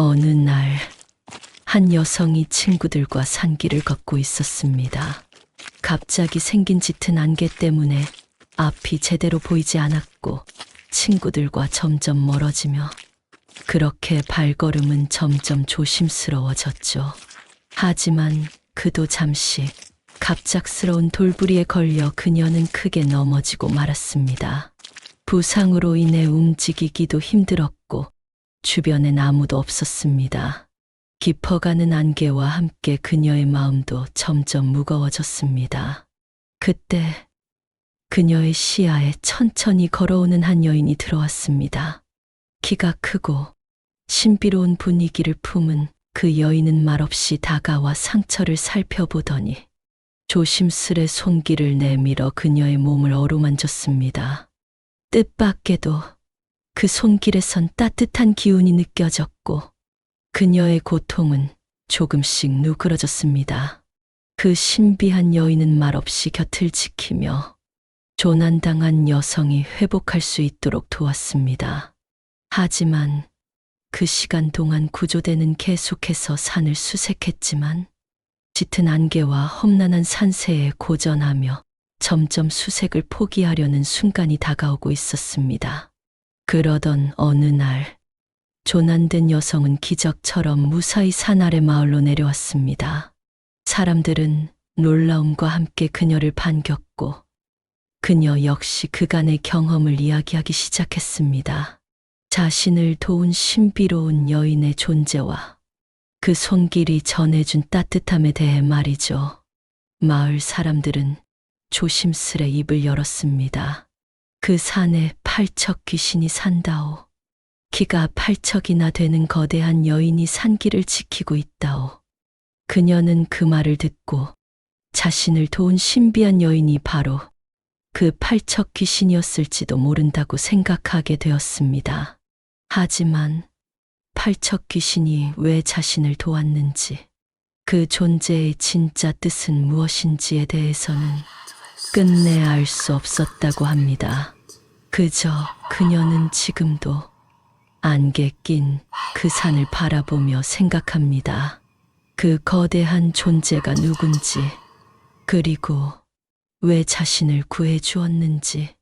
어느 날, 한 여성이 친구들과 산길을 걷고 있었습니다. 갑자기 생긴 짙은 안개 때문에 앞이 제대로 보이지 않았고 친구들과 점점 멀어지며 그렇게 발걸음은 점점 조심스러워졌죠. 하지만 그도 잠시 갑작스러운 돌부리에 걸려 그녀는 크게 넘어지고 말았습니다. 부상으로 인해 움직이기도 힘들었고 주변엔 아무도 없었습니다. 깊어가는 안개와 함께 그녀의 마음도 점점 무거워졌습니다. 그때 그녀의 시야에 천천히 걸어오는 한 여인이 들어왔습니다. 키가 크고 신비로운 분위기를 품은 그 여인은 말없이 다가와 상처를 살펴보더니 조심스레 손길을 내밀어 그녀의 몸을 어루만졌습니다. 뜻밖에도 그 손길에선 따뜻한 기운이 느껴졌고 그녀의 고통은 조금씩 누그러졌습니다. 그 신비한 여인은 말없이 곁을 지키며 조난당한 여성이 회복할 수 있도록 도왔습니다. 하지만 그 시간 동안 구조대는 계속해서 산을 수색했지만 짙은 안개와 험난한 산세에 고전하며 점점 수색을 포기하려는 순간이 다가오고 있었습니다. 그러던 어느 날, 조난된 여성은 기적처럼 무사히 산 아래 마을로 내려왔습니다. 사람들은 놀라움과 함께 그녀를 반겼고, 그녀 역시 그간의 경험을 이야기하기 시작했습니다. 자신을 도운 신비로운 여인의 존재와 그 손길이 전해준 따뜻함에 대해 말이죠. 마을 사람들은 조심스레 입을 열었습니다. 그 산에 팔척 귀신이 산다오. 키가 팔척이나 되는 거대한 여인이 산길을 지키고 있다오. 그녀는 그 말을 듣고 자신을 도운 신비한 여인이 바로 그 팔척 귀신이었을지도 모른다고 생각하게 되었습니다. 하지만 팔척 귀신이 왜 자신을 도왔는지, 그 존재의 진짜 뜻은 무엇인지에 대해서는 끝내 알 수 없었다고 합니다. 그저 그녀는 지금도 안개 낀 그 산을 바라보며 생각합니다. 그 거대한 존재가 누군지, 그리고 왜 자신을 구해 주었는지.